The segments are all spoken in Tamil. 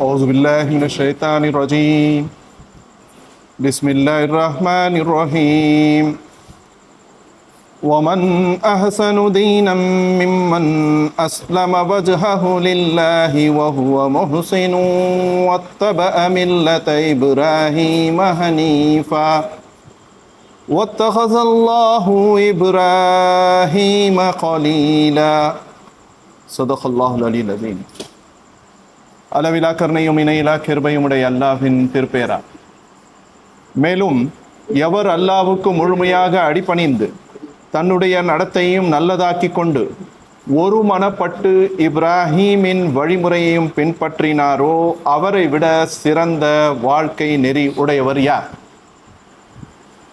أعوذ بالله من الشيطان الرجيم بسم الله الرحمن الرحيم ومن أحسن دينا ممن أسلم وجهه لله وهو محسن واتبع ملة إبراهيم حنيفا واتخذ الله إبراهيم خليلا صدق الله العلي العظيم அளவிலா கருணையும் இணையிலா கிருபையும் உடைய அல்லாஹ்வின் திருப்பேரா. மேலும் எவர் அல்லாவுக்கு முழுமையாக அடிபணிந்து தன்னுடைய நடத்தையும் நல்லதாக்கி கொண்டு ஒரு மனப்பட்டு இப்ராஹீமின் வழிமுறையையும் பின்பற்றினாரோ அவரை விட சிறந்த வாழ்க்கை நெறி உடையவர் யார்?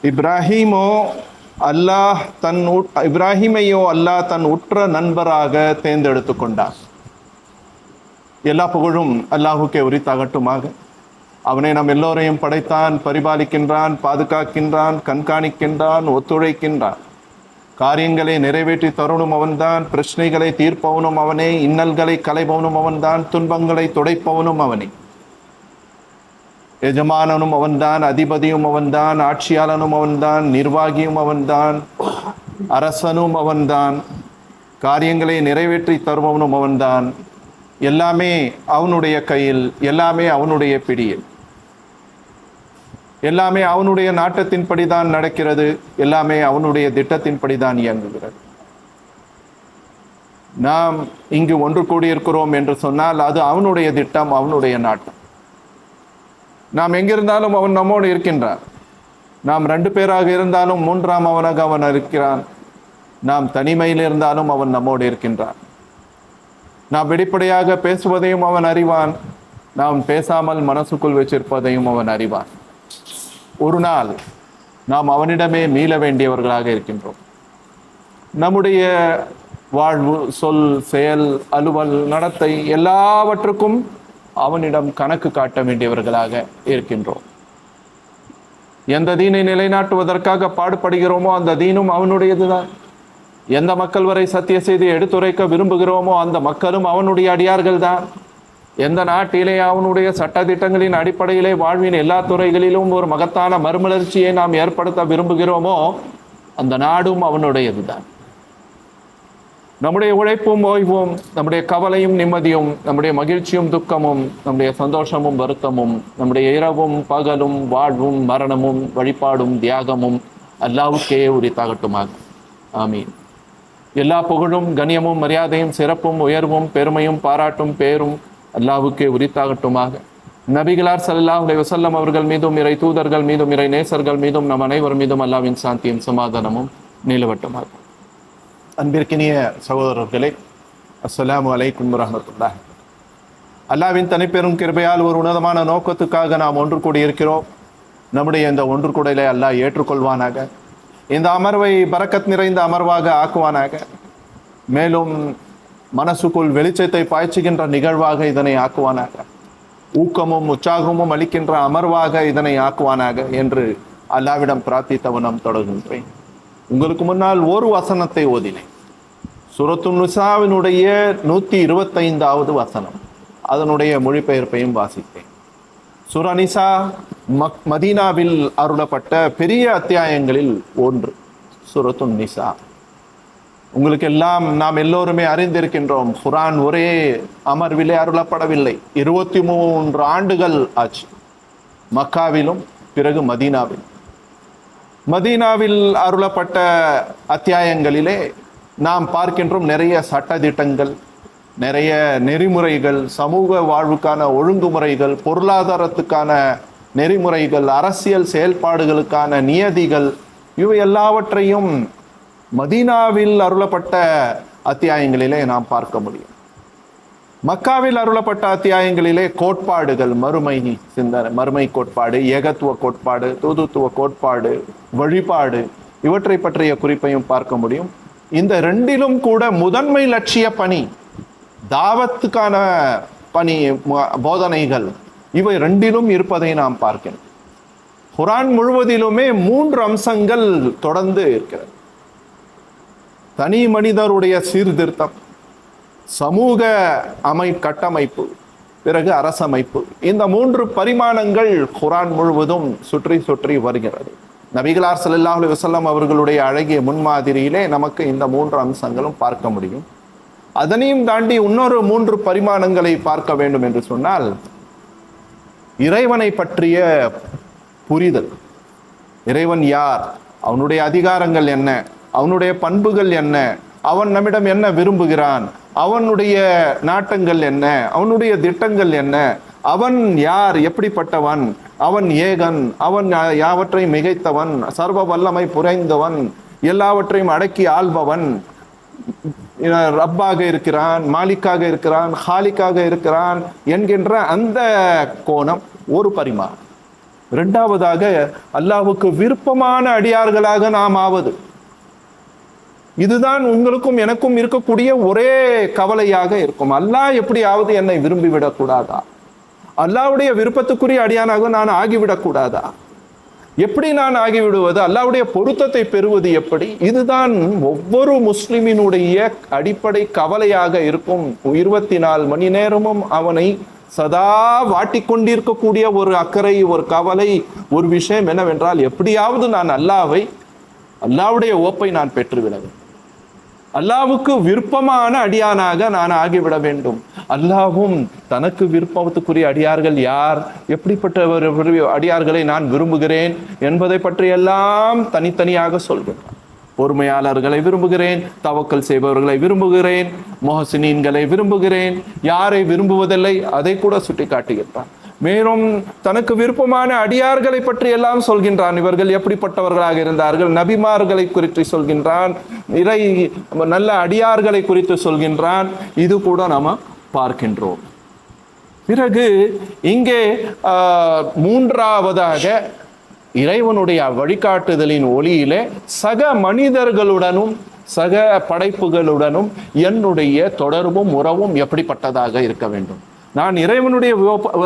இப்ராஹீமோ அல்லாஹ் தன் உட்- இப்ராஹிமையோ அல்லாஹ் தன் உற்ற நண்பராக தேர்ந்தெடுத்து கொண்டார் எல்லா புகழும் அல்லாஹுக்கே உரித்தாகட்டுமாக. அவனை நம் எல்லோரையும் படைத்தான் பரிபாலிக்கின்றான் பாதுகாக்கின்றான் கண்காணிக்கின்றான் ஒத்துழைக்கின்றான். காரியங்களை நிறைவேற்றி தருணும் அவன்தான் பிரச்சனைகளை தீர்ப்பவனும் அவனே இன்னல்களை கலைபவனும் அவன்தான் துன்பங்களை துடைப்பவனும் அவனே. எஜமானனும் அவன்தான் அதிபதியும் அவன்தான் ஆட்சியாளனும் அவன்தான் நிர்வாகியும் அவன்தான் அரசனும் அவன்தான் காரியங்களை நிறைவேற்றி தருபவனும் அவன்தான். எல்லாமே அவனுடைய கையில் எல்லாமே அவனுடைய பிடியில். எல்லாமே அவனுடைய நாட்டத்தின்படி தான் நடக்கிறது எல்லாமே அவனுடைய திட்டத்தின்படி தான் இயங்குகிறது. நாம் இங்கு ஒன்று கூடியிருக்கிறோம் என்று சொன்னால் அது அவனுடைய திட்டம் அவனுடைய நாட்டம். நாம் எங்கிருந்தாலும் அவன் நம்மோடு இருக்கின்றான். நாம் ரெண்டு பேராக இருந்தாலும் மூன்றாம் அவனாக அவன் இருக்கிறான். நாம் தனிமையில் இருந்தாலும் அவன் நம்மோடு இருக்கின்றான். நாம் வெளிப்படையாக பேசுவதையும் அவன் அறிவான். நாம் பேசாமல் மனசுக்குள் வச்சிருப்பதையும் அவன் அறிவான். ஒரு நாள் நாம் அவனிடமே மீள வேண்டியவர்களாக இருக்கின்றோம். நம்முடைய வாழ்வு சொல் செயல் அலுவல் நடத்தை எல்லாவற்றுக்கும் அவனிடம் கணக்கு காட்ட வேண்டியவர்களாக இருக்கின்றோம். எந்த தீனை நிலைநாட்டுவதற்காக பாடுபடுகிறோமோ அந்த தீனும் அவனுடையதுதான். எந்த மக்கள் வரை சத்திய செய்தி எடுத்துரைக்க விரும்புகிறோமோ அந்த மக்களும் அவனுடைய அடியார்கள் தான் எந்த நாட்டிலே அவனுடைய சட்டத்திட்டங்களின் அடிப்படையிலே வாழ்வின் எல்லா துறைகளிலும் ஒரு மகத்தான மறுமலர்ச்சியை நாம் ஏற்படுத்த விரும்புகிறோமோ அந்த நாடும் அவனுடையது தான் நம்முடைய உழைப்பும் ஓய்வும் நம்முடைய கவலையும் நிம்மதியும் நம்முடைய மகிழ்ச்சியும் துக்கமும் நம்முடைய சந்தோஷமும் வருத்தமும் நம்முடைய இரவும் பகலும் வாழ்வும் மரணமும் வழிபாடும் தியாகமும் அல்லாவுக்கே உரித்தாகட்டுமாக. ஆமீன். எல்லா புகழும் கண்ணியமும் மரியாதையும் சிறப்பும் உயர்வும் பெருமையும் பாராட்டும் பேரும் அல்லாவுக்கே உரித்தாகட்டுமாக. நபிகளார் சல்லா அலைஹி வசல்லம் அவர்கள் மீதும் இறை தூதர்கள் மீதும் இறை நேசர்கள் மீதும் நம் அனைவர் மீதும் அல்லாவின் சாந்தியும் சமாதானமும் நிலவட்டுமாக. அன்பிற்கினிய சகோதரர்களே அஸ்லாம் அலைக்கும் வரஹ்மத்துல்லாஹ். அல்லாவின் தனிப்பெரும் கிருபையால் ஒரு உன்னதமான நோக்கத்துக்காக நாம் ஒன்று கூடி இருக்கிறோம் நம்முடைய இந்த ஒன்று கூடலை அல்லாஹ் ஏற்றுக்கொள்வானாக. இந்த அமர்வை பறக்கத் நிறைந்த அமர்வாக ஆக்குவானாக. மேலும் மனசுக்குள் வெளிச்சத்தை பாய்ச்சுகின்ற நிகழ்வாக இதனை ஆக்குவானாக. ஊக்கமும் உற்சாகமும் அளிக்கின்ற அமர்வாக இதனை ஆக்குவானாக என்று அல்லாவிடம் பிரார்த்தித்தவனம் தொடர்கின்றேன். உங்களுக்கு முன்னால் ஒரு வசனத்தை ஓதினேன். சுரத்து நுசாவினுடைய நூற்றி இருபத்தைந்தாவது வசனம். அதனுடைய மொழிபெயர்ப்பையும் வாசித்தேன். சுரனிசா மக் மதீனாவில் அருளப்பட்ட பெரிய அத்தியாயங்களில் ஒன்று சுரத்துன் நிசா. உங்களுக்கு எல்லாம் நாம் எல்லோருமே அறிந்திருக்கின்றோம் குரான் ஒரே அமர்விலே அருளப்படவில்லை. இருபத்தி மூன்று ஆண்டுகள் ஆச்சு. மக்காவிலும் பிறகு மதீனாவில். மதீனாவில் அருளப்பட்ட அத்தியாயங்களிலே நாம் பார்க்கின்றோம் நிறைய சட்டதிட்டங்கள் நிறைய நெறிமுறைகள் சமூக வாழ்வுக்கான ஒழுங்குமுறைகள் பொருளாதாரத்துக்கான நெறிமுறைகள் அரசியல் செயல்பாடுகளுக்கான நியதிகள் இவை எல்லாவற்றையும் மதீனாவில் அருளப்பட்ட அத்தியாயங்களிலே நாம் பார்க்க முடியும். மக்காவில் அருளப்பட்ட அத்தியாயங்களிலே கோட்பாடுகள் மறுமை சிந்தனை மறுமை கோட்பாடு ஏகத்துவ கோட்பாடு தூதுத்துவ கோட்பாடு வழிபாடு இவற்றை பற்றிய குறிப்பையும் பார்க்க முடியும். இந்த ரெண்டிலும் கூட முதன்மை லட்சிய பணி தாவத்துக்கான பணி போதனைகள் இவை ரெண்டிலும் இருப்பதை நாம் பார்க்கணும் குரான் முழுவதிலுமே மூன்று அம்சங்கள் தொடர்ந்து இருக்கிறது. தனி மனிதருடைய சீர்திருத்தம் சமூக அமை கட்டமைப்பு பிறகு அரசமைப்பு இந்த மூன்று பரிமாணங்கள் குரான் முழுவதும் சுற்றி சுற்றி வருகிறது. நபிகளார் சல்லாஹ் வசல்லம் அவர்களுடைய அழகிய முன்மாதிரியிலே நமக்கு இந்த மூன்று அம்சங்களும் பார்க்க முடியும். அதனையும் தாண்டி இன்னொரு மூன்று பரிமாணங்களை பார்க்க வேண்டும் என்று சொன்னால் இறைவனை பற்றிய புரிதல். இறைவன் யார்? அவனுடைய அதிகாரங்கள் என்ன? அவனுடைய பண்புகள் என்ன? அவன் நம்மிடம் என்ன விரும்புகிறான்? அவனுடைய நாட்டங்கள் என்ன? அவனுடைய திட்டங்கள் என்ன? அவன் யார்? எப்படிப்பட்டவன்? அவன் ஏகன்? அவன் யாவற்றையும் மிகைத்தவன்? சர்வ வல்லமை புரைந்தவன்? எல்லாவற்றையும் அடக்கி ஆள்பவன்? ரப்பாக இருக்கிறான் மாலிக்காக இருக்கிறான் ஹாலிக்காக இருக்கிறான் என்கின்ற அந்த கோணம் ஒரு பரிமா ரெண்டாவதாக அல்லாவுக்கு விருப்பமான அடியார்களாக நாம் ஆவது. இதுதான் உங்களுக்கும் எனக்கும் இருக்கக்கூடிய ஒரே கவலையாக இருக்கும். அல்லாஹ் எப்படியாவது என்னை விரும்பி விடக்கூடாதா அல்லாஹ்வுடைய விருப்பத்துக்குரிய அடியானாக நான் ஆகிவிடக்கூடாதா? எப்படி நான் ஆகிவிடுவது? அல்லாவுடைய பொருத்தத்தை பெறுவது எப்படி? இதுதான் ஒவ்வொரு முஸ்லிமினுடைய அடிப்படை கவலையாக இருக்கும். இருபத்தி நாலு மணி நேரமும் அவனை சதா வாட்டிக்கொண்டிருக்கக்கூடிய ஒரு அக்கறை ஒரு கவலை ஒரு விஷயம் என்னவென்றால் எப்படியாவது நான் அல்லாவை அல்லாவுடைய ஓப்பை நான் பெற்றுவிட வேண்டும். அல்லாவுக்கு விருப்பமான அடியானாக நான் ஆகிவிட வேண்டும். அல்லாவும் தனக்கு விருப்பத்துக்குரிய அடியார்கள் யார்? எப்படிப்பட்ட ஒரு அடியார்களை நான் விரும்புகிறேன் என்பதை பற்றியெல்லாம் தனித்தனியாக சொல்கிறார் பொறுமையாளர்களை விரும்புகிறேன் தவக்கல் செய்பவர்களை விரும்புகிறேன் மொஹசினீன்களை விரும்புகிறேன் யாரை விரும்புவதில்லை அதை கூட சுட்டி காட்டுகிறான் மேலும் தனக்கு விருப்பமான அடியார்களை பற்றி எல்லாம் சொல்கின்றான். இவர்கள் எப்படிப்பட்டவர்களாக இருந்தார்கள்? நபிமார்களை குறித்து சொல்கின்றான். இறை நல்ல அடியார்களை குறித்து சொல்கின்றான். இது கூட நாம் பார்க்கின்றோம். பிறகு இங்கே மூன்றாவதாக இறைவனுடைய வழிகாட்டுதலின் ஒளியிலே சக மனிதர்களுடனும் சக படைப்புகளுடனும் என்னுடைய தொடர்பும் உறவும் எப்படிப்பட்டதாக இருக்க வேண்டும்? நான் இறைவனுடைய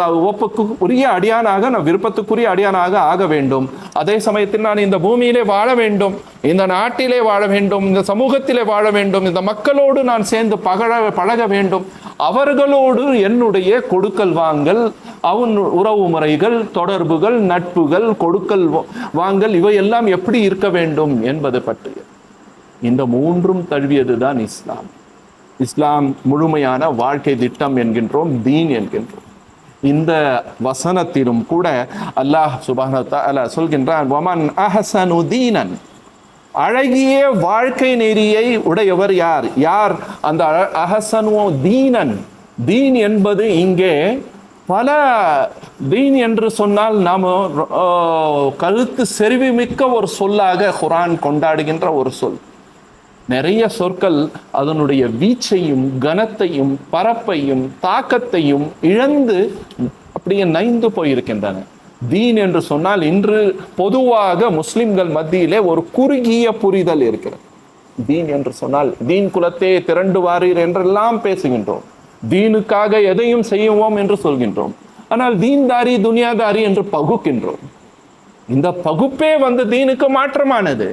ஒப்புக்கு உரிய அடியானாக நான் விருப்பத்துக்குரிய அடியானாக ஆக வேண்டும். அதே சமயத்தில் நான் இந்த பூமியிலே வாழ வேண்டும். இந்த நாட்டிலே வாழ வேண்டும். இந்த சமூகத்திலே வாழ வேண்டும். இந்த மக்களோடு நான் சேர்ந்து பகழ பழக வேண்டும். அவர்களோடு என்னுடைய கொடுக்கல் வாங்கல் அவன் உறவு முறைகள் தொடர்புகள் நட்புகள் கொடுக்கல் வா- வாங்கல் இவையெல்லாம் எப்படி இருக்க வேண்டும் என்பது பற்றிய இந்த மூன்றும் தழுவியதுதான் இஸ்லாம். இஸ்லாம் முழுமையான வாழ்க்கை திட்டம் என்கின்றோம் தீன் என்கின்றோம். இந்த வசனத்திலும் கூட அல்லாஹ் சுபான சொல்கின்றான் வமன் அஹசனு தீனன். அழகிய வாழ்க்கை நெறியை உடையவர் யார்? யார்? அந்த அ- அஹசனு தீனன். தீன் என்பது இங்கே பல தீன் என்று சொன்னால் நாம் கழுத்து செறிவு மிக்க ஒரு சொல்லாக குரான் கொண்டாடுகின்ற ஒரு சொல். நிறைய சொற்கள் அதனுடைய வீச்சையும் கனத்தையும் பரப்பையும் தாக்கத்தையும் இழந்து அப்படியே நைந்து போயிருக்கின்றன. தீன் என்று சொன்னால் இன்று பொதுவாக முஸ்லிம்கள் மத்தியிலே ஒரு குறுகிய புரிதல் இருக்கிறது. தீன் என்று சொன்னால் தீன் குலத்தே திரண்டு வாரீர் என்றெல்லாம் பேசுகின்றோம். தீனுக்காக எதையும் செய்வோம் என்று சொல்கின்றோம். ஆனால் தீன்தாரி துனியாதாரி என்று பகுக்கின்றோம். இந்த பகுப்பே வந்து தீனுக்கு மாற்றமானது.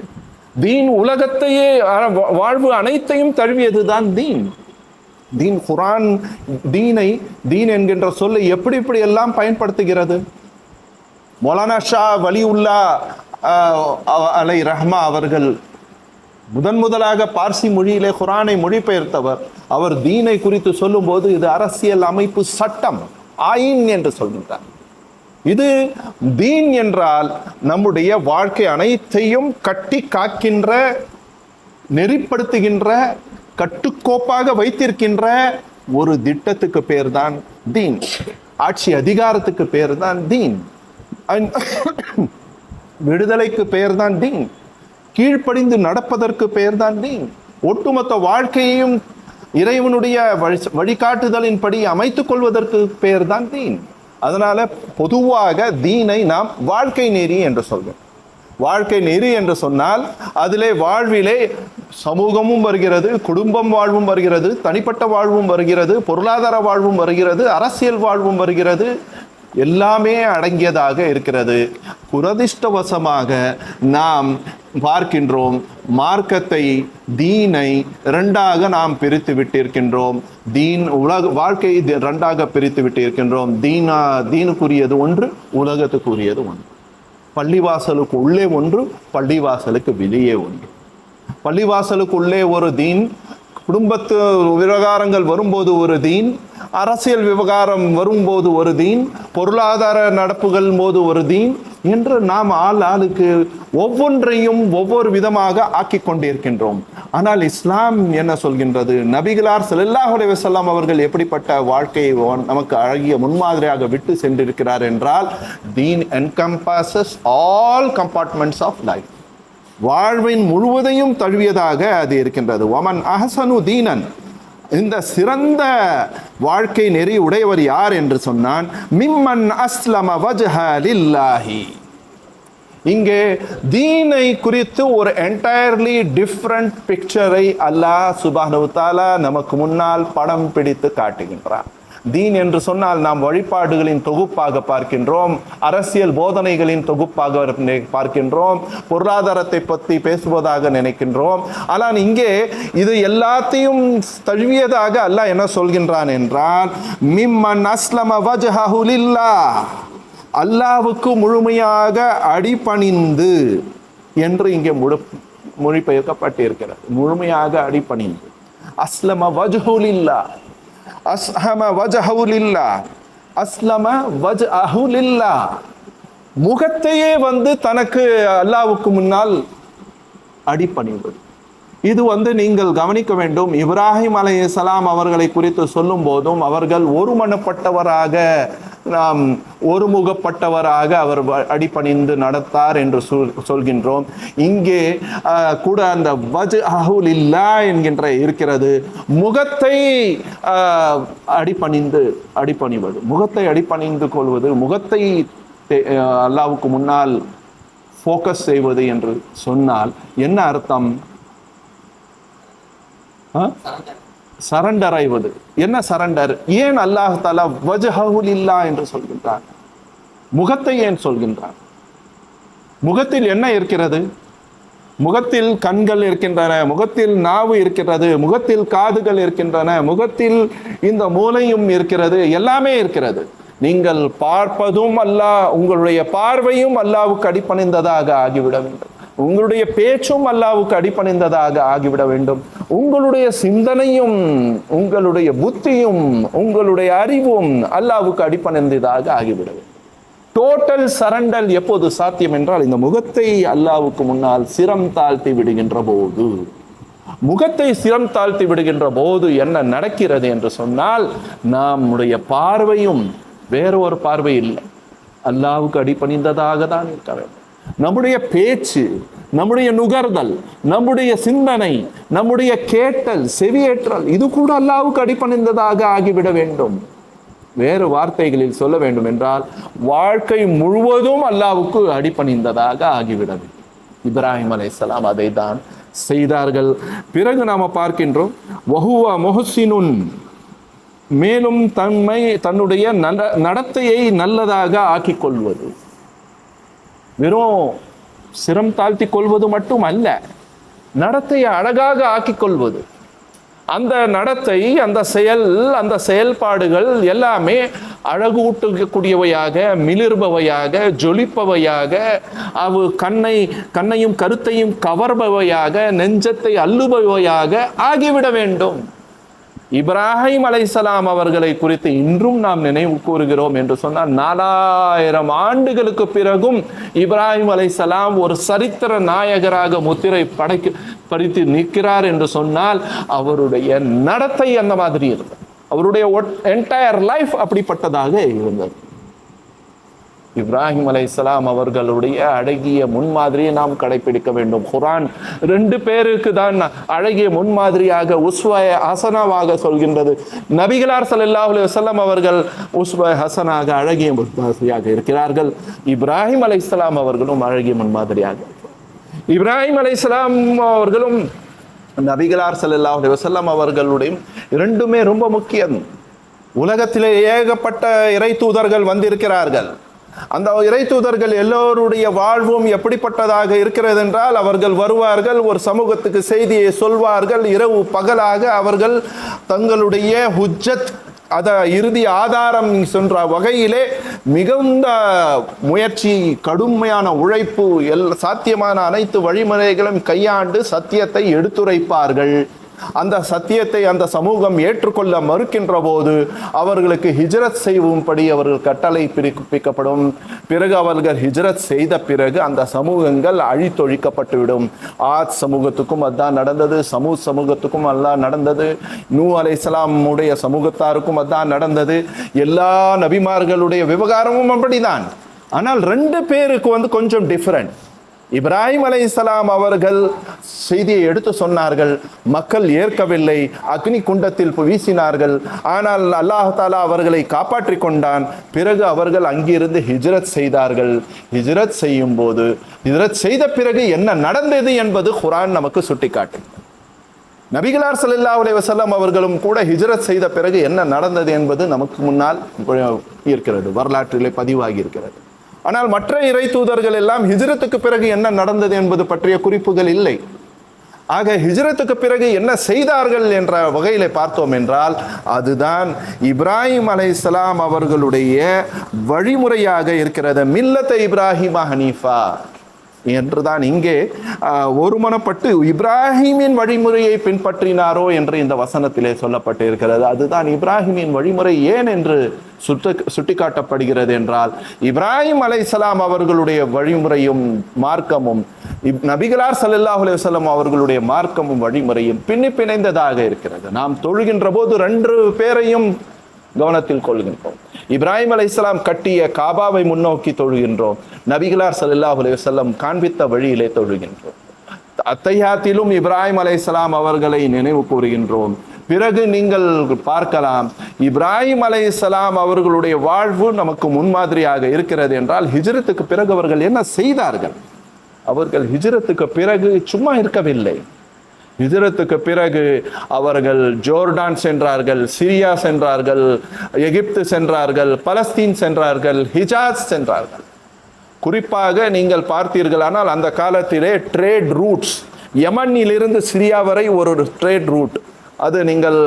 தீன் உலகத்தையே வா- வாழ்வு அனைத்தையும் தழுவியதுதான் தீன். தீன் குரான் தீனை தீன் என்கின்ற சொல்லை எப்படி இப்படி எல்லாம் பயன்படுத்துகிறது? மொலானா ஷா வலியுல்லா அலை ரஹ்மா அவர்கள் முதன் முதலாக பார்சி மொழியிலே குரானை மொழிபெயர்த்தவர். அவர் தீனை குறித்து சொல்லும்போது இது அரசியல் அமைப்பு சட்டம் ஆயின் என்று சொல்கின்றார். இது தீன் என்றால் நம்முடைய வாழ்க்கை அனைத்தையும் கட்டி காக்கின்ற நெறிப்படுத்துகின்ற கட்டுக்கோப்பாக வைத்திருக்கின்ற ஒரு திட்டத்துக்கு பேர் தான். தீன் ஆட்சி அதிகாரத்துக்கு பேர் தான். தீன் விடுதலைக்கு பெயர் தான். தீன் கீழ்ப்படிந்து நடப்பதற்கு பெயர் தான். தீன் ஒட்டுமொத்த வாழ்க்கையையும் இறைவனுடைய வழி- வழிகாட்டுதலின்படி அமைத்துக் கொள்வதற்கு பெயர் தான் தீன். அதனால் பொதுவாக தீனை நாம் வாழ்க்கை நெறி என்று சொல்வோம். வாழ்க்கை நெறி என்று சொன்னால் அதிலே வாழ்விலே சமூகமும் வருகிறது குடும்பம் வாழ்வும் வருகிறது தனிப்பட்ட வாழ்வும் வருகிறது பொருளாதார வாழ்வும் வருகிறது அரசியல் வாழ்வும் வருகிறது எல்லாமே அடங்கியதாக இருக்கிறது. துரதிர்ஷ்டவசமாக நாம் பார்க்கின்றோம் மார்க்கத்தை தீனை இரண்டாக நாம் பிரித்து விட்டிருக்கின்றோம். தீன் உலக வாழ்க்கையை தி- பிரித்து விட்டிருக்கின்றோம். தீனா தீனுக்குரியது ஒன்று உலகத்துக்குரியது ஒன்று. பள்ளிவாசலுக்கு உள்ளே ஒன்று பள்ளிவாசலுக்கு வெளியே ஒன்று. பள்ளிவாசலுக்கு உள்ளே ஒரு தீன் குடும்பத்து விவகாரங்கள் வரும்போது ஒரு தீன் அரசியல் விவகாரம் வரும்போது ஒரு தீன் பொருளாதார நடப்புகள் போது ஒரு தீன் என்று நாம் ஆள் ஆளுக்கு ஒவ்வொன்றையும் ஒவ்வொரு விதமாக ஆக்கி கொண்டிருக்கின்றோம். ஆனால் இஸ்லாம் என்ன சொல்கின்றது? நபிகளார் ஸல்லல்லாஹு அலைஹி அவர்கள் எப்படிப்பட்ட வாழ்க்கையை நமக்கு அழகிய முன்மாதிரியாக விட்டு சென்றிருக்கிறார் என்றால் தீன் encompasses all compartments of life வாழ்வின் முழுவதையும் தழுவியதாக அது இருக்கின்றது. ஒமன் அஹசனு தீனன். இந்த சிறந்த வாழ்க்கை நெறி உடையவர் யார் என்று சொன்னான் மிம்மன் அஸ்லம வஜ்ஹலில்லாஹி இங்கே தீனை குறித்து ஒரு என்டையர்லி டிஃப்ரெண்ட் பிக்சரை அல்லாஹ் சுபானு தாலா நமக்கு முன்னால் படம் பிடித்து காட்டுகின்றார் தீன் என்று சொன்னால் நாம் வழிபாடுகளின் தொகுப்பாக பார்க்கின்றோம் அரசியல் போதனைகளின் தொகுப்பாக பார்க்கின்றோம் பொருளாதாரத்தை பற்றி பேசுவதாக நினைக்கின்றோம். ஆனால் இங்கே இது எல்லாத்தையும் தழுவியதாக அல்லாஹ் என்ன சொல்கின்றான் என்றால் மிம்மன் அஸ்லம வஜஹுலில்லா அல்லாவுக்கு முழுமையாக அடிபணிந்து என்று இங்கே முழு மொழிபெயர்க்கப்பட்டிருக்கிறது. முழுமையாக அடிபணிந்து. அஸ்லம வஜஹுலில்லா அஸ்ஹம வஜஹவுலில்லா அஸ்லம வஜ் அஹுலில்லா முகத்தையே வந்து தனக்கு அல்லாவுக்கு முன்னால் அடிப்பணிவது இது வந்து நீங்கள் கவனிக்க வேண்டும். இப்ராஹிம் அலைஹிஸ்ஸலாம் அவர்களை குறித்து சொல்லும் போதும் அவர்கள் ஒருமனப்பட்டவராக நாம் ஒருமுகப்பட்டவராக அவர் வ- அடிபணிந்து நடத்தார் என்று சொல் சொல்கின்றோம். இங்கே கூட அந்த வஜ் அஹுல் இல்லா என்கின்ற இருக்கிறது. முகத்தை அடிப்பணிந்து அடிபணிந்து அடிபணிவது. முகத்தை அடிபணிந்து கொள்வது முகத்தை தே- அல்லாவுக்கு முன்னால் ஃபோக்கஸ் செய்வது என்று சொன்னால் என்ன அர்த்தம்? சரண்டர் ஆய்வது. என்ன சரண்டர் ஏன் அல்லாஹ் தாலா வஜஹுல் இல்லா என்று சொல்கின்றார் முகத்தை ஏன் சொல்கின்றார் முகத்தில் என்ன இருக்கிறது? முகத்தில் கண்கள் இருக்கின்றன முகத்தில் நாவு இருக்கிறது முகத்தில் காதுகள் இருக்கின்றன முகத்தில் இந்த மூளையும் இருக்கிறது எல்லாமே இருக்கிறது. நீங்கள் பார்ப்பதும் அல்லாஹ் உங்களுடைய பார்வையும் அல்லாவுக்கு அடிப்பணிந்ததாக ஆகிவிட வேண்டும் உங்களுடைய பேச்சும் அல்லாவுக்கு அடிப்பணிந்ததாக ஆகிவிட வேண்டும். உங்களுடைய சிந்தனையும் உங்களுடைய புத்தியும் உங்களுடைய அறிவும் அல்லாவுக்கு அடிப்பணிந்ததாக ஆகிவிட வேண்டும். டோட்டல் சரண்டல் எப்போது சாத்தியம் என்றால் இந்த முகத்தை அல்லாவுக்கு முன்னால் சிரம் தாழ்த்தி விடுகின்ற போது. முகத்தை சிரம் தாழ்த்தி விடுகின்ற போது என்ன நடக்கிறது என்று சொன்னால் நம்முடைய பார்வையும் வேற ஒரு பார்வை இல்லை. அல்லாவுக்கு அடிபணிந்ததாக தான் இருக்க வேண்டும். நம்முடைய பேச்சு நம்முடைய நுகர்தல் நம்முடைய சிந்தனை நம்முடைய கேட்டல் செவியேற்றல் இது கூட அல்லாவுக்கு அடிப்பணிந்ததாக ஆகிவிட வேண்டும். வேறு வார்த்தைகளில் சொல்ல வேண்டும் என்றால் வாழ்க்கை முழுவதும் அல்லாவுக்கு அடிபணிந்ததாக ஆகிவிட வேண்டும். இப்ராஹிம் அலைசலாம் அதை தான் செய்தார்கள். பிறகு நாம் பார்க்கின்றோம் வஹுவா மொஹசினுன் மேலும் தன்மை தன்னுடைய நட நடத்தையை நல்லதாக ஆக்கிக் கொள்வது வெறும் சிரம் தாழ்த்தி கொள்வது மட்டும் அல்ல நடத்தையை அழகாக ஆக்கிக் கொள்வது. அந்த நடத்தை அந்த செயல் அந்த செயல்பாடுகள் எல்லாமே அழகூட்டக்கூடியவையாக மிளிர்பவையாக ஜொலிப்பவையாக அவ கண்ணை கண்ணையும் கருத்தையும் கவர்பவையாக நெஞ்சத்தை அள்ளுபவையாக ஆகிவிட வேண்டும். இப்ராஹிம் அலைசலாம் அவர்களை குறித்து இன்றும் நாம் நினைவு கூறுகிறோம் என்று சொன்னால் நாலாயிரம் ஆண்டுகளுக்கு பிறகும் இப்ராஹிம் அலைசலாம் ஒரு சரித்திர நாயகராக முத்திரை படைக்க படித்து நிற்கிறார் என்று சொன்னால் அவருடைய நடத்தை அந்த மாதிரி இருந்தது. அவருடைய என்டையர் லைஃப் அப்படிப்பட்டதாக இருந்தது. இப்ராஹிம் அலைஹிஸ்ஸலாம் அவர்களுடைய அழகிய முன்மாதிரியை நாம் கடைபிடிக்க வேண்டும். குரான் ரெண்டு பேருக்கு தான் அழகிய முன்மாதிரியாக உஸ்வ ஹசனாவாக சொல்கின்றது. நபிகளார் ஸல்லல்லாஹு அலி வசல்லாம் அவர்கள் உஸ்வ ஹசனாக அழகிய முன்மாதிரியாக இருக்கிறார்கள். இப்ராஹிம் அலைஹிஸ்ஸலாம் அவர்களும் அழகிய முன்மாதிரியாக இப்ராஹிம் இப்ராஹிம் இஸ்லாம் அவர்களும் நபிகளார் ஸல்லல்லாஹு அலி வசல்லாம் அவர்களுடைய இரண்டுமே ரொம்ப முக்கியம். உலகத்திலே ஏகப்பட்ட இறை தூதர்கள் வந்திருக்கிறார்கள். அந்த இறை தூதர்கள் எல்லோருடைய வாழ்வும் எப்படிப்பட்டதாக இருக்கிறது என்றால் அவர்கள் வருவார்கள் ஒரு சமூகத்துக்கு செய்தியை சொல்வார்கள். இரவு பகலாக அவர்கள் தங்களுடைய ஹுஜ்ஜத் அத இறுதி ஆதாரம் சென்ற வகையிலே மிகுந்த முயற்சி கடுமையான உழைப்பு எல் சாத்தியமான அனைத்து வழிமுறைகளும் கையாண்டு சத்தியத்தை எடுத்துரைப்பார்கள். அந்த சத்தியத்தை அந்த சமூகம் ஏற்றுக்கொள்ள மறுக்கின்ற போது அவர்களுக்கு ஹிஜ்ரத் செய்யும்படி அவர்கள் கட்டளை பிறப்பிக்கப்படும் பிறகு அவர்கள் ஹிஜ்ரத் செய்த பிறகு அந்த சமூகங்கள் அழித்தொழிக்கப்பட்டுவிடும். ஆத் சமூகத்துக்கும் அதான் நடந்தது சமூக சமூகத்துக்கும் அதான் நடந்தது நூ அலைசலாமுடைய உடைய சமூகத்தாருக்கும் அதான் நடந்தது. எல்லா நபிமார்களுடைய விவகாரமும் அப்படிதான். ஆனால் ரெண்டு பேருக்கு வந்து கொஞ்சம் டிஃப்ரெண்ட் இப்ராஹிம் அலைஹிஸ்ஸலாம் அவர்கள் செய்தியை எடுத்து சொன்னார்கள். மக்கள் ஏற்கவில்லை. அக்னி குண்டத்தில் வீசினார்கள். ஆனால் அல்லாஹ் தாலா அவர்களை காப்பாற்றிக் கொண்டான். பிறகு அவர்கள் அங்கிருந்து ஹிஜ்ரத் செய்தார்கள். ஹிஜ்ரத் செய்யும் போது ஹிஜ்ரத் செய்த பிறகு என்ன நடந்தது என்பது குரான் நமக்கு சுட்டிக்காட்டு. நபிகளார் சல்லா அலி வசல்லாம் அவர்களும் கூட ஹிஜ்ரத் செய்த பிறகு என்ன நடந்தது என்பது நமக்கு முன்னால் இருக்கிறது. வரலாற்றிலே பதிவாகி இருக்கிறது. ஆனால் மற்ற இறை தூதர்கள் எல்லாம் ஹிஜ்ரத்துக்கு பிறகு என்ன நடந்தது என்பது பற்றிய குறிப்புகள் இல்லை. ஆக ஹிஜ்ரத்துக்கு பிறகு என்ன செய்தார்கள் என்ற வகையில் பார்த்தோம் என்றால் அதுதான் இப்ராஹிம் அலைஹிஸ்ஸலாம் அவர்களுடைய வழிமுறையாக இருக்கிறது. மில்லத்தை இப்ராஹிமா ஹனீஃபா. என்றுதான் இங்கே ஒருமனப்பட்டு இப்ராஹிமின் வழிமுறையை பின்பற்றினாரோ என்று இந்த வசனத்திலே சொல்லப்பட்டு இருக்கிறது அதுதான் இப்ராஹிமின் வழிமுறை ஏன் என்று சுட்டு சுட்டிக்காட்டப்படுகிறது என்றால் இப்ராஹிம் அலைசலாம் அவர்களுடைய வழிமுறையும் மார்க்கமும் இப்- நபிகளார் சல்லாஹ் அலுவலம் அவர்களுடைய மார்க்கமும் வழிமுறையும் பின்னி பிணைந்ததாக இருக்கிறது. நாம் தொழுகின்ற போது ரெண்டு பேரையும் கவனத்தில் கொள்கின்றோம் இப்ராஹிம் அலைஹிஸ்ஸலாம் கட்டிய காபாவை முன்னோக்கி தொழுகின்றோம். நபிகளார் சல்லா அலி வல்லம் காண்பித்த வழியிலே தொழுகின்றோம். அத்தையாத்திலும் இப்ராஹிம் அலைஹிஸ்ஸலாம் அவர்களை நினைவு கூறுகின்றோம். பிறகு நீங்கள் பார்க்கலாம் இப்ராஹிம் அலைஹிஸ்ஸலாம் அவர்களுடைய வாழ்வு நமக்கு முன்மாதிரியாக இருக்கிறது என்றால் ஹிஜ்ரத்துக்கு பிறகு அவர்கள் என்ன செய்தார்கள்? அவர்கள் ஹிஜ்ரத்துக்கு பிறகு சும்மா இருக்கவில்லை. ஹிஜ்ரத்துக்கு பிறகு அவர்கள் ஜோர்டான் சென்றார்கள் சிரியா சென்றார்கள் எகிப்து சென்றார்கள் பலஸ்தீன் சென்றார்கள் ஹிஜாஸ் சென்றார்கள். குறிப்பாக நீங்கள் பார்த்தீர்களானால் அந்த காலத்திலே ட்ரேட் ரூட்ஸ் யமனிலிருந்து சிரியா வரை ஒரு ட்ரேட் ரூட் அது நீங்கள்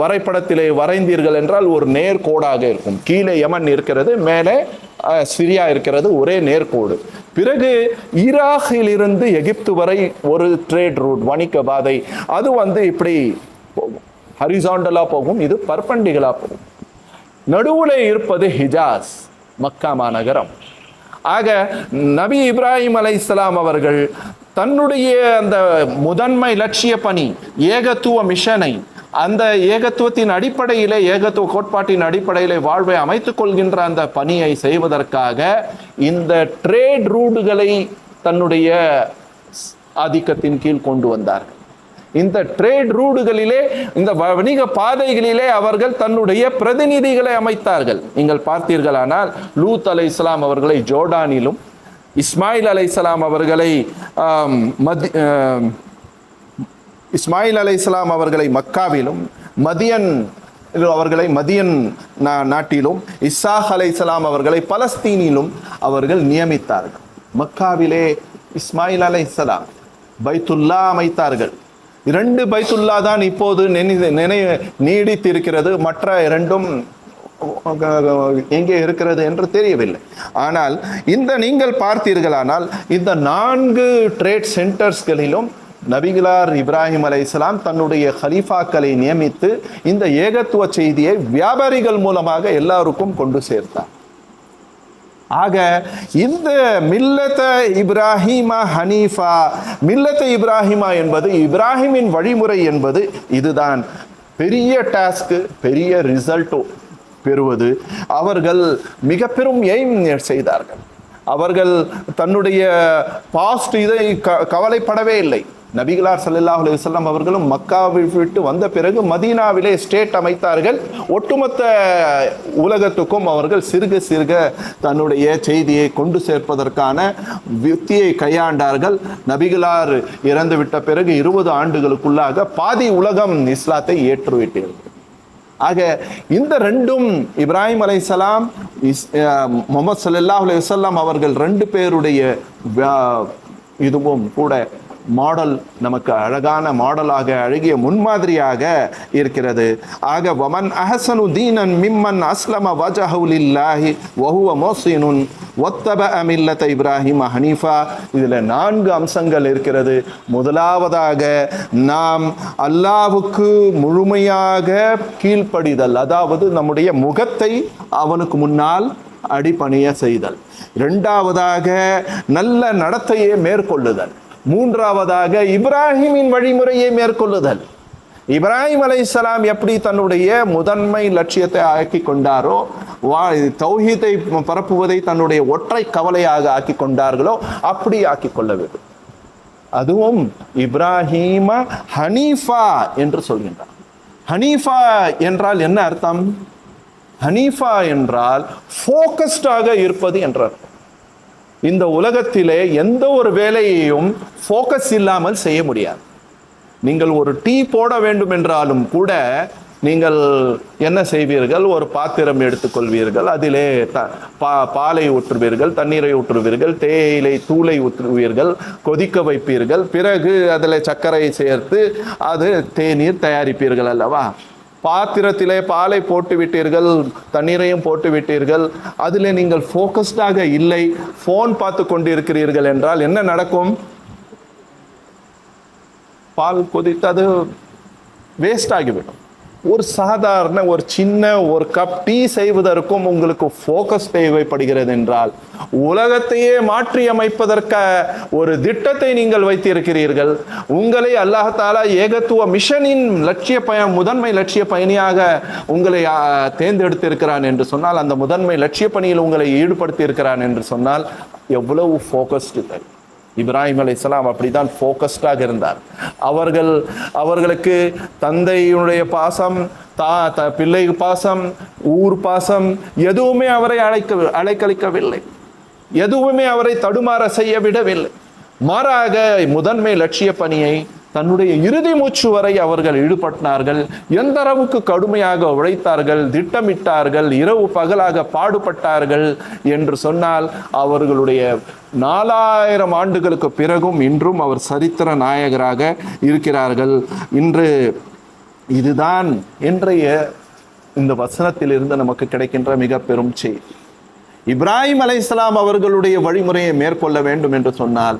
வரைபடத்திலே வரைந்தீர்கள் என்றால் ஒரு நேர்கோடாக இருக்கும். கீழே யமன் இருக்கிறது மேலே சிரியா இருக்கிறது ஒரே நேர்கோடு. பிறகு ஈராக்கிலிருந்து எகிப்து வரை ஒரு ட்ரேட் ரூட் வணிக பாதை. அது வந்து இப்படி போகும் போகும் இது பர்பண்டிகளாக போகும். நடுவில் இருப்பது ஹிஜாஸ் மக்கா மாநகரம். ஆக நபி இப்ராஹிம் அலை இஸ்லாம் அவர்கள் தன்னுடைய அந்த முதன்மை லட்சிய பணி ஏகத்துவ மிஷனை அந்த ஏகத்துவத்தின் அடிப்படையிலே ஏகத்துவ கோட்பாட்டின் அடிப்படையிலே வாழ்வை அமைத்துக் கொள்கின்ற அந்த பணியை செய்வதற்காக இந்த ட்ரேட் ரூடுகளை தன்னுடைய ஆதிக்கத்தின் கீழ் கொண்டு வந்தார்கள். இந்த ட்ரேட் ரூடுகளிலே இந்த வணிக பாதைகளிலே அவர்கள் தன்னுடைய பிரதிநிதிகளை அமைத்தார்கள். நீங்கள் பார்த்தீர்களானால் லூத் அலை இஸ்லாம் அவர்களை ஜோர்டானிலும் இஸ்மாயில் அலை இஸ்லாம் அவர்களை மதி இஸ்மாயில் அலை இஸ்லாம் அவர்களை மக்காவிலும் மதியன் அவர்களை மதியன் நா- நாட்டிலும் இஸ்ஸாக் அலை இஸ்லாம் அவர்களை பலஸ்தீனிலும் அவர்கள் நியமித்தார்கள். மக்காவிலே இஸ்மாயில் அலை இஸ்லாம் பைத்துல்லா அமைத்தார்கள். இரண்டு பைத்துல்லா தான் இப்போது நினை நினை நீடித்திருக்கிறது. மற்ற இரண்டும் எங்கே இருக்கிறது என்று தெரியவில்லை. ஆனால் இந்த நீங்கள் பார்த்தீர்களானால் இந்த நான்கு ட்ரேட் சென்டர்ஸ்களிலும் நபிகளார் இப்ராஹிம் அலை இஸ்லாம் தன்னுடைய ஹலீஃபாக்களை நியமித்து இந்த ஏகத்துவ செய்தியை வியாபாரிகள் மூலமாக எல்லாருக்கும் கொண்டு சேர்த்தார். ஆக இந்த மில்லத்த இப்ராஹிமா ஹனீஃபா மில்லத்த இப்ராஹிமா என்பது இப்ராஹிமின் வழிமுறை என்பது இதுதான். பெரிய டாஸ்க்கு பெரிய ரிசல்ட்டும். பெறுவது. அவர்கள் மிக பெரும் எய்ம் செய்தார்கள். அவர்கள் தன்னுடைய பாஸ்ட் இதை க- கவலைப்படவே இல்லை. நபிகளார் சல்லா அலைஹி அவர்களும் மக்காவை விட்டு வந்த பிறகு மதீனாவிலே ஸ்டேட் அமைத்தார்கள். ஒட்டுமொத்த உலகத்துக்கும் அவர்கள் சிறுக சிறுக தன்னுடைய செய்தியை கொண்டு சேர்ப்பதற்கான யுக்தியை கையாண்டார்கள். நபிகளார் இறந்துவிட்ட பிறகு இருபது ஆண்டுகளுக்குள்ளாக பாதி உலகம் இஸ்லாத்தை ஏற்றுவிட்டது. ஆக இந்த ரெண்டும் இப்ராஹிம் அலைஹிஸ்ஸலாம் இஸ் முகமது சல்லாஹ் அலைஹி வஸல்லம் அவர்கள் ரெண்டு பேருடைய இதுவும் கூட மாடல் நமக்கு அழகான மாடலாக அழகிய முன்மாதிரியாக இருக்கிறது. ஆக வமன் அஹசனு தீனன் மிம்மன் அஸ்லம வஜஹுலில்லாஹி வஹுவ மோசினுன் ஒத்தப அமில்லத் இப்ராஹிம் ஹனீஃபா. இதில் நான்கு அம்சங்கள் இருக்கிறது. முதலாவதாக நாம் அல்லாவுக்கு முழுமையாக கீழ்ப்படிதல் அதாவது நம்முடைய முகத்தை அவனுக்கு முன்னால் அடிப்பணிய செய்தல். இரண்டாவதாக நல்ல நடத்தையை மேற்கொள்ளுதல். மூன்றாவதாக இப்ராஹிமின் வழிமுறையை மேற்கொள்ளுதல். இப்ராஹிம் அலைசலாம் எப்படி தன்னுடைய முதன்மை லட்சியத்தை ஆக்கி கொண்டாரோ வா தௌஹீத்தை பரப்புவதை தன்னுடைய ஒற்றை கவலையாக ஆக்கி கொண்டார்களோ அப்படி ஆக்கி கொள்ள வேண்டும். அதுவும் இப்ராஹீம ஹனீஃபா என்று சொல்கின்றார். ஹனீஃபா என்றால் என்ன அர்த்தம்? ஹனீஃபா என்றால் ஃபோக்கஸ்டாக இருப்பது என்ற அர்த்தம். இந்த உலகத்திலே எந்த ஒரு வேலையையும் ஃபோக்கஸ் இல்லாமல் செய்ய முடியாது. நீங்கள் ஒரு டீ போட வேண்டும் என்றாலும் கூட நீங்கள் என்ன செய்வீர்கள்? ஒரு பாத்திரம் எடுத்துக்கொள்வீர்கள். அதிலே த பா பாலை ஊற்றுவீர்கள் தண்ணீரை ஊற்றுவீர்கள் தேயிலை தூளை ஊற்றுவீர்கள் கொதிக்க வைப்பீர்கள் பிறகு அதில் சர்க்கரை சேர்த்து அது தேநீர் தயாரிப்பீர்கள் அல்லவா? பாத்திரத்திலே பாலை போட்டு விட்டீர்கள் தண்ணீரையும் போட்டு விட்டீர்கள் அதில் நீங்கள் ஃபோக்கஸ்டாக இல்லை ஃபோன் பார்த்து கொண்டிருக்கிறீர்கள் என்றால் என்ன நடக்கும்? பால் கொதித்து அது வேஸ்ட் ஆகிவிடும். ஒரு சாதாரண ஒரு சின்ன ஒரு கப் டீ செய்வதற்கும் உங்களுக்கு ஃபோக்கஸ் தேவைப்படுகிறது என்றால் உலகத்தையே மாற்றி அமைப்பதற்க ஒரு திட்டத்தை நீங்கள் வைத்திருக்கிறீர்கள். உங்களை அல்லாஹாலா ஏகத்துவ மிஷனின் லட்சிய பய முதன்மை லட்சிய பயணியாக உங்களை தேர்ந்தெடுத்திருக்கிறான் என்று சொன்னால் அந்த முதன்மை லட்சிய பணியில் உங்களை ஈடுபடுத்தி இருக்கிறான் என்று சொன்னால் எவ்வளவு ஃபோக்கஸ்டு தரும் இப்ராஹிம் அலைஹிஸ்ஸலாம் அப்படிதான் ஃபோக்கஸ்டாக இருந்தார். அவர்கள் அவர்களுக்கு தந்தையினுடைய பாசம் தா த பிள்ளை பாசம் ஊர் பாசம் எதுவுமே அவரை அழைக்க அழைக்களிக்கவில்லை எதுவுமே அவரை தடுமாற செய்ய விடவில்லை. மாறாக முதன்மை லட்சிய பணியை தன்னுடைய இறுதி மூச்சு வரை அவர்கள் ஈடுபட்டார்கள் எந்த அளவுக்கு கடுமையாக உழைத்தார்கள் திட்டமிட்டார்கள் இரவு பகலாக பாடுபட்டார்கள் என்று சொன்னால் அவர்களுடைய நாலாயிரம் ஆண்டுகளுக்கு பிறகும் இன்றும் அவர் சரித்திர நாயகராக இருக்கிறார்கள். இன்று இதுதான் இன்றைய இந்த வசனத்திலிருந்து நமக்கு கிடைக்கின்ற மிக பெரும் செய்தி. இப்ராஹிம் அலைஹிஸ்ஸலாம் அவர்களுடைய வழிமுறையை மேற்கொள்ள வேண்டும் என்று சொன்னால்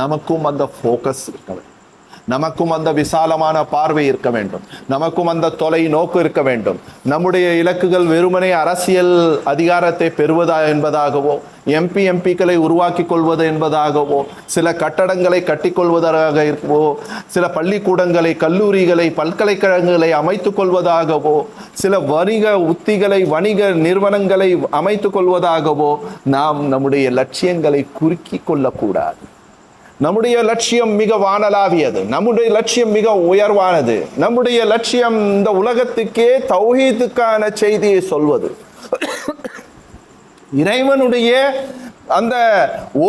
நமக்கும் அந்த ஃபோக்கஸ் இருக்க வேண்டும். நமக்கும் அந்த விசாலமான பார்வை இருக்க வேண்டும். நமக்கும் அந்த தொலை நோக்கு இருக்க வேண்டும். நம்முடைய இலக்குகள் வெறுமனே அரசியல் அதிகாரத்தை பெறுவதா என்பதாகவோ எம்பி எம்பிக்களை உருவாக்கி கொள்வது என்பதாகவோ சில கட்டடங்களை கட்டிக்கொள்வதாக இருக்கவோ சில பள்ளிக்கூடங்களை கல்லூரிகளை பல்கலைக்கழகங்களை அமைத்துக் கொள்வதாகவோ சில வணிக உத்திகளை வணிக நிறுவனங்களை அமைத்துக் கொள்வதாகவோ நாம் நம்முடைய லட்சியங்களை குறுக்கி கொள்ளக்கூடாது. நம்முடைய லட்சியம் மிக வானலாவியது நம்முடைய லட்சியம் மிக உயர்வானது. நம்முடைய லட்சியம் இந்த உலகத்துக்கே தௌஹீதுக்கான செய்தியை சொல்வது. இறைவனுடைய அந்த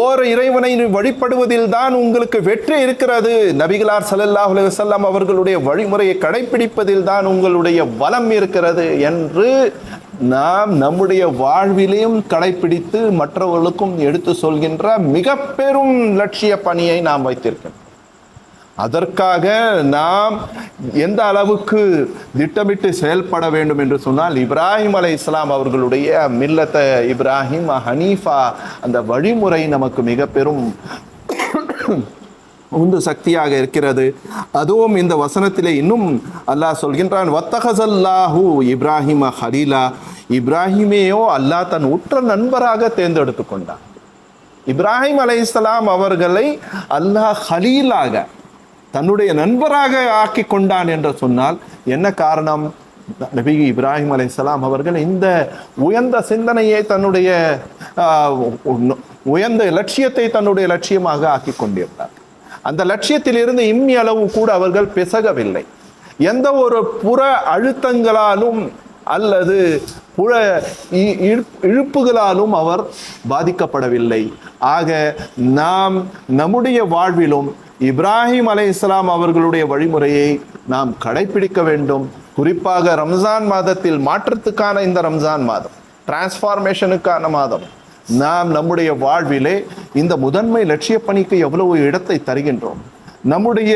ஓர் இறைவனை வழிபடுவதில் தான் உங்களுக்கு வெற்றி இருக்கிறது. நபிகளார் சல்லல்லாஹ் அலைஹி அவர்களுடைய வழிமுறையை கடைபிடிப்பதில் தான் உங்களுடைய வளம் இருக்கிறது என்று நாம் நம்முடைய வாழ்விலையும் கடைபிடித்து மற்றவர்களுக்கும் எடுத்து சொல்கின்ற மிக பெரும் லட்சிய பணியை நாம் வைத்திருக்கிறோம் அதற்காக நாம் எந்த அளவுக்கு திட்டமிட்டு செயல்பட வேண்டும் என்று சொன்னால் இப்ராஹிம் அலை இஸ்லாம் அவர்களுடைய மில்லத்த இப்ராஹிம் ஹனீஃபா அந்த வழிமுறை நமக்கு மிக பெரும் உந்து சக்தியாக இருக்கிறது. அதுவும் இந்த வசனத்திலே இன்னும் அல்லாஹ் சொல்கின்றான் வத்தகசல்லாஹு இப்ராஹிம ஹலீலா. இப்ராஹிமையோ அல்லாஹ் தன் உற்ற நண்பராக தேர்ந்தெடுத்து கொண்டான். இப்ராஹிம் அலைஹிஸ்ஸலாம் அவர்களை அல்லாஹ் ஹலீலாக தன்னுடைய நண்பராக ஆக்கி கொண்டான் என்று சொன்னால் என்ன காரணம்? நபி இப்ராஹிம் அலை இஸ்லாம் அவர்கள் இந்த உயர்ந்த சிந்தனையை தன்னுடைய உயர்ந்த லட்சியத்தை தன்னுடைய லட்சியமாக ஆக்கி கொண்டிருந்தார். அந்த லட்சியத்திலிருந்து இம்மி அளவு கூட அவர்கள் பிசகவில்லை. எந்த ஒரு புற அழுத்தங்களாலும் அல்லது புற இ- இழுப்புகளாலும் அவர் பாதிக்கப்படவில்லை. ஆக நாம் நம்முடைய வாழ்விலும் இப்ராஹிம் அலைஹிஸ்ஸலாம் அவர்களுடைய வழிமுறையை நாம் கடைபிடிக்க வேண்டும். குறிப்பாக ரம்ஜான் மாதத்தில் மாற்றத்துக்கான இந்த ரம்ஜான் மாதம் டிரான்ஸ்ஃபார்மேஷனுக்கான மாதம். நாம் நம்முடைய வாழ்விலே இந்த முதன்மை லட்சிய பணிக்கு எவ்வளவு இடத்தை தருகின்றோம்? நம்முடைய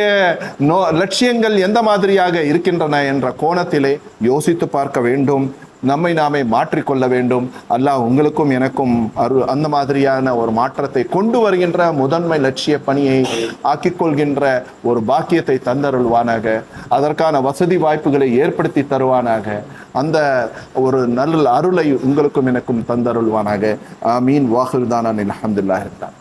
நோ லட்சியங்கள் எந்த மாதிரியாக இருக்கின்றன என்ற கோணத்திலே யோசித்து பார்க்க வேண்டும். நம்மை நாமே மாற்றிக்கொள்ள வேண்டும். அல்லாஹ் உங்களுக்கும் எனக்கும் அரு அந்த மாதிரியான ஒரு மாற்றத்தை கொண்டு வருகின்ற முதன்மை லட்சிய பணியை ஆக்கிக்கொள்கின்ற ஒரு பாக்கியத்தை தந்தருள்வானாக. அதற்கான வசதி வாய்ப்புகளை ஏற்படுத்தி தருவானாக. அந்த ஒரு நல்ல அருளை உங்களுக்கும் எனக்கும் தந்தருள்வானாக. ஆமீன். வாகுல்தானான் அஹமதுல்லா இருந்தான்